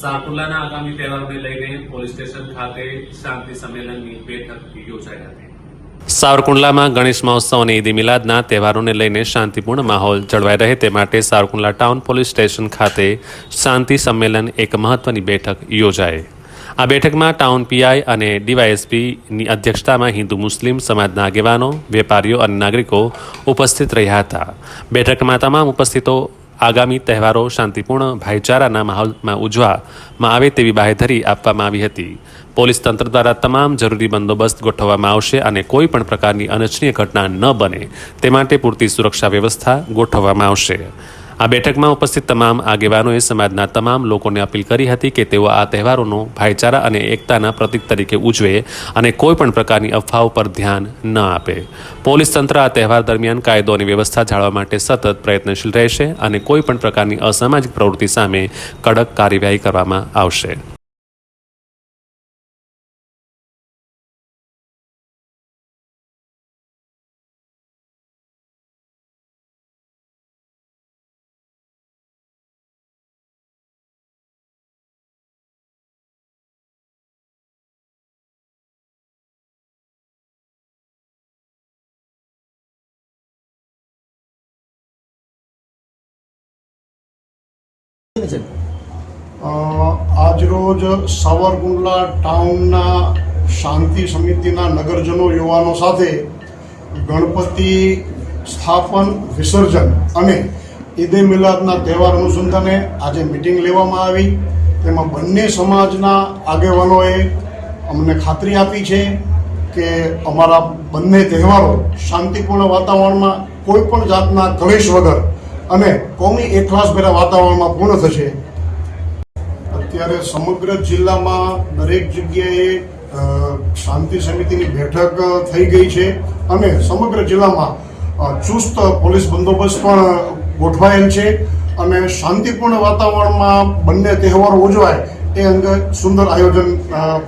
સાકુલાના આગામી તહેવારોને લઈને પોલીસ સ્ટેશન ખાતે શાંતિ સંમેલનની બેઠક યોજાઈ હતી. સાવરકુંડલામાં ગણેશ મહોત્સવ અને ઈદ મિલાદના તહેવારોને લઈને શાંતિપૂર્ણ માહોલ જળવાઈ રહે તે માટે સાવરકુંડલા ટાઉન પોલીસ સ્ટેશન ખાતે શાંતિ સંમેલન એક મહત્વની બેઠક યોજાઈ. આ બેઠકમાં ટાઉન પીઆઈ અને ડીવાયએસપીની અધ્યક્ષતામાં હિન્દુ મુસ્લિમ સમાજના આગેવાનો, વેપારીઓ અને નાગરિકો ઉપસ્થિત રહ્યા હતા. બેઠકમાં તમામ ઉપસ્થિતો આગામી તહેવારો શાંતિપૂર્ણ ભાઈચારાના માહોલમાં ઉજવવામાં આવે તેવી બાહેધરી આપવામાં આવી હતી. પોલીસ તંત્ર દ્વારા તમામ જરૂરી બંદોબસ્ત ગોઠવવામાં આવશે અને કોઈ પણ પ્રકારની અનિચ્છનીય ઘટના ન બને. તે માટે પૂરતી સુરક્ષા વ્યવસ્થા ગોઠવવામાં આવશે. આ બેઠકમાં ઉપસ્થિત તમામ આગેવાનોએ સમાજના તમામ લોકોને અપીલ કરી હતી કે તેઓ આ તહેવારોનો ભાઈચારા અને એકતાના પ્રતીક તરીકે ઉજવે અને કોઈપણ પ્રકારની અફવાઓ પર ધ્યાન ન આપે. પોલીસ તંત્ર આ તહેવાર દરમિયાન કાયદો અને વ્યવસ્થા જાળવવા માટે સતત પ્રયત્નશીલ રહેશે અને કોઈપણ પ્રકારની અસામાજિક પ્રવૃત્તિ સામે કડક કાર્યવાહી કરવામાં આવશે. આજરોજ સાવરકુંડલા ટાઉનના શાંતિ સમિતિના નગરજનો યુવાનો સાથે ગણપતિ સ્થાપન, વિસર્જન અને ઈદે મિલાદના તહેવાર અનુસંધાને આજે મિટિંગ લેવામાં આવી. તેમાં બંને સમાજના આગેવાનોએ અમને ખાતરી આપી છે કે અમારા બંને તહેવારો શાંતિપૂર્ણ વાતાવરણમાં કોઈ પણ જાતના કલેશ વગર અને કોમી એકલાસભર્યા વાતાવરણમાં પૂર્ણ થશે. અત્યારે સમગ્ર જિલ્લામાં દરેક જગ્યાએ શાંતિ સમિતિની બેઠક થઈ ગઈ છે અને સમગ્ર જિલ્લામાં ચુસ્ત પોલીસ બંદોબસ્ત પણ ગોઠવાયેલ છે અને શાંતિપૂર્ણ વાતાવરણમાં બંને તહેવારો ઉજવાય એ અંગે સુંદર આયોજન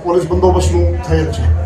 પોલીસ બંદોબસ્તનું થયેલ છે.